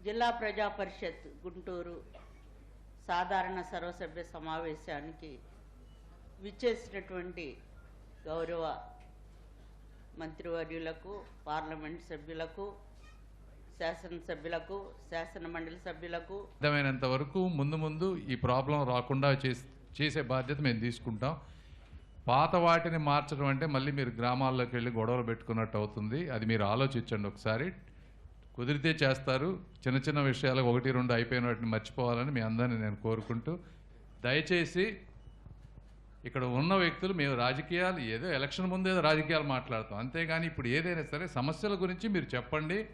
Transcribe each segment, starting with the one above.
జిల్లా ప్రజా పరిషత్ గుంటూరు సాధారణ సర్వసభ్య సమావేశానికి విచ్చేసినటువంటి గౌరవ మంత్రివర్యులకు పార్లమెంట్ సభ్యులకు శాసనసభ్యులకు శాసన మండలి సభ్యులకు. అర్థమైనంత వరకు ముందు ముందు ఈ ప్రాబ్లం రాకుండా చేసే బాధ్యత మేము తీసుకుంటాం. పాత వాటిని మార్చడం అంటే మళ్ళీ మీరు గ్రామాల్లోకి వెళ్ళి గొడవలు పెట్టుకున్నట్టు అవుతుంది. అది మీరు ఆలోచించండి ఒకసారి. కుదిరితే చేస్తారు. చిన్న చిన్న విషయాలు ఒకటి రెండు అయిపోయిన వాటిని మర్చిపోవాలని మీ అందరిని నేను కోరుకుంటూ దయచేసి ఇక్కడ ఉన్న వ్యక్తులు మేము రాజకీయాలు ఏదో ఎలక్షన్ ముందు ఏదో రాజకీయాలు మాట్లాడతాం. అంతేగాని ఇప్పుడు ఏదైనా సరే సమస్యల గురించి మీరు చెప్పండి.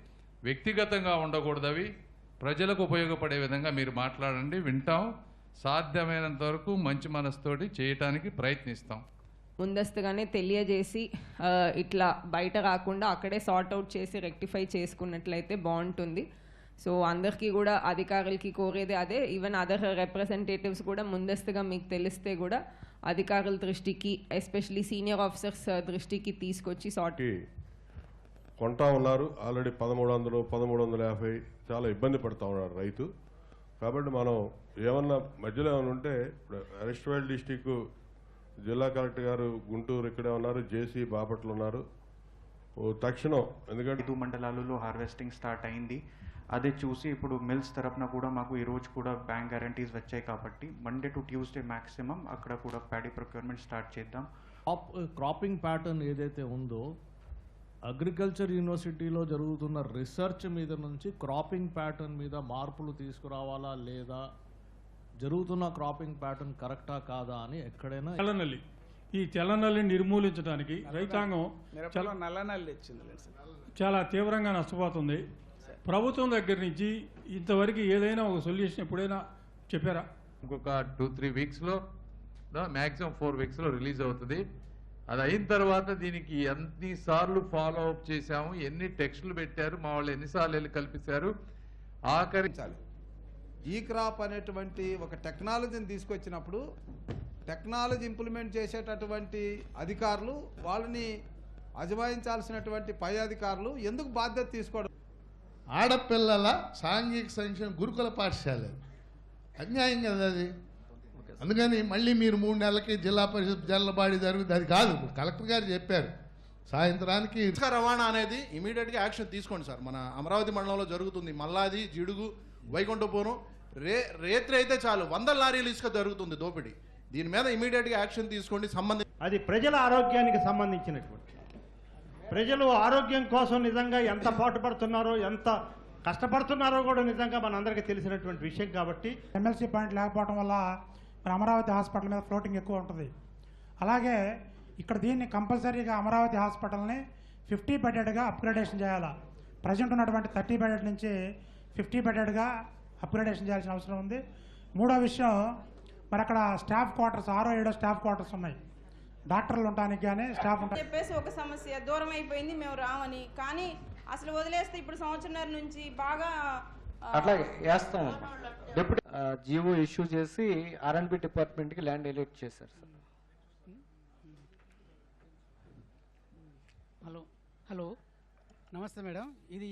వ్యక్తిగతంగా ఉండకూడదు అవి. ప్రజలకు ఉపయోగపడే విధంగా మీరు మాట్లాడండి. వింటాం. సాధ్యమైనంత వరకు మంచి మనసుతోటి చేయటానికి ప్రయత్నిస్తాం. ముందస్తుగానే తెలియజేసి ఇట్లా బయట కాకుండా అక్కడే సార్ట్ అవుట్ చేసి రెక్టిఫై చేసుకున్నట్లయితే బాగుంటుంది. సో అందరికీ కూడా అధికారులకి కోరేది అదే. ఈవెన్ అదర్ రిప్రజెంటేటివ్స్ కూడా ముందస్తుగా మీకు తెలిస్తే కూడా అధికారుల దృష్టికి ఎస్పెషలీ సీనియర్ ఆఫీసర్స్ దృష్టికి తీసుకొచ్చి సార్ట్ కొంటా ఉన్నారు. ఆల్రెడీ పదమూడు వందలు పదమూడు వందల యాభై చాలా ఇబ్బంది పడుతూ ఉన్నారు రైతు. కాబట్టి మనం ఏమన్నా మధ్యలో ఏమైనా ఉంటే ఇప్పుడు అరెస్ట్వైల్ డిస్టిక్ జిల్లా కలెక్టర్ గారు గుంటూరు ఇక్కడే ఉన్నారు జేసీ బాపట్ల ఉన్నారు. తక్షణం ఎందుకంటే మండలాలలో హార్వెస్టింగ్ స్టార్ట్ అయింది. అదే చూసి ఇప్పుడు మిల్స్ తరపున కూడా మాకు ఈ రోజు కూడా బ్యాంక్ గ్యారంటీస్ వచ్చాయి కాబట్టి మండే టు ట్యూస్డే మాక్సిమం అక్కడ కూడా ప్యాడీ ప్రొక్యూర్మెంట్ స్టార్ట్ చేద్దాం. క్రాప్ క్రాపింగ్ ప్యాటర్న్ ఏదైతే ఉందో అగ్రికల్చర్ యూనివర్సిటీలో జరుగుతున్న రీసెర్చ్ మీద నుంచి క్రాపింగ్ ప్యాటర్న్ మీద మార్పులు తీసుకురావాలా లేదా జరుగుతున్న క్రాపింగ్ ప్యాటర్న్ కరెక్టా కాదా అని ఎక్కడైనా తెల్లనల్లి ఈ తెల్లనల్లి నిర్మూలించడానికి రైతాంగం చాలా తీవ్రంగా నష్టపోతుంది. ప్రభుత్వం దగ్గర నుంచి ఇంతవరకు ఏదైనా ఒక సొల్యూషన్ ఎప్పుడైనా చెప్పారా? ఇంకొక టూ త్రీ వీక్స్లో మ్యాక్సిమం ఫోర్ వీక్స్లో రిలీజ్ అవుతుంది. అది అయిన తర్వాత దీనికి ఎన్నిసార్లు ఫాలో అప్ చేశాము. ఎన్ని టెక్స్టులు పెట్టారు మా వాళ్ళు ఎన్నిసార్లు వెళ్ళి కల్పించారు ఆఖరి చాలు. ఈ క్రాప్ అనేటువంటి ఒక టెక్నాలజీని తీసుకొచ్చినప్పుడు టెక్నాలజీ ఇంప్లిమెంట్ చేసేటటువంటి అధికారులు వాళ్ళని అజమాయించాల్సినటువంటి పై అధికారులు ఎందుకు బాధ్యత తీసుకోవడం? ఆడపిల్లల సాంఘిక సంక్షేమ గురుకుల పాఠశాల అన్యాయం కదా అది? అందుకని మళ్ళీ మీరు మూడు నెలలకి జిల్లా పరిషత్ జల్లబాడి జరుగుతుంది అది కాదు. ఇప్పుడు కలెక్టర్ గారు చెప్పారు సాయంత్రానికి ఇసుక రవాణా అనేది ఇమీడియట్గా యాక్షన్ తీసుకోండి సార్. మన అమరావతి మండలంలో జరుగుతుంది. మల్లాది జిడుగు వైకుంఠపురం రే రేత్రి అయితే చాలు. వందల లారీలు ఇసుక జరుగుతుంది దోపిడీ. దీని మీద ఇమీడియట్గా యాక్షన్ తీసుకోండి. సంబంధించి అది ప్రజల ఆరోగ్యానికి సంబంధించినటువంటి. ప్రజలు ఆరోగ్యం కోసం నిజంగా ఎంత పాటుపడుతున్నారో ఎంత కష్టపడుతున్నారో కూడా నిజంగా మనందరికీ తెలిసినటువంటి విషయం కాబట్టి. ఎమ్మెల్సీ పాయింట్ లేకపోవడం వల్ల మరి అమరావతి హాస్పిటల్ మీద ఫ్లోటింగ్ ఎక్కువ ఉంటుంది. అలాగే ఇక్కడ దీన్ని కంపల్సరీగా అమరావతి హాస్పిటల్ని ఫిఫ్టీ బెడెడ్గా అప్గ్రేడేషన్ చేయాలి. ప్రజెంట్ ఉన్నటువంటి థర్టీ బెడెడ్ నుంచి ఫిఫ్టీ బెడెడ్గా అప్గ్రేడేషన్ చేయాల్సిన అవసరం ఉంది. మూడో విషయం మరి అక్కడ స్టాఫ్ క్వార్టర్స్ ఆరో ఏడో స్టాఫ్ క్వార్టర్స్ ఉన్నాయి. డాక్టర్లు ఉండడానికి కానీ స్టాఫ్ చెప్పేసి ఒక సమస్య. దూరం అయిపోయింది మేము రామని. కానీ అసలు వదిలేస్తే ఇప్పుడు సంవత్సరం నుంచి బాగా ఆ, అట్లాగే వేస్తాం. డిప్యూటీ జీవో ఇష్యూ చేసి ఆర్ఎండ్బి డిపార్ట్మెంట్కి ల్యాండ్ ఎలిట్ చేశారు సార్. హలో. హలో. నమస్తే మేడం. ఇది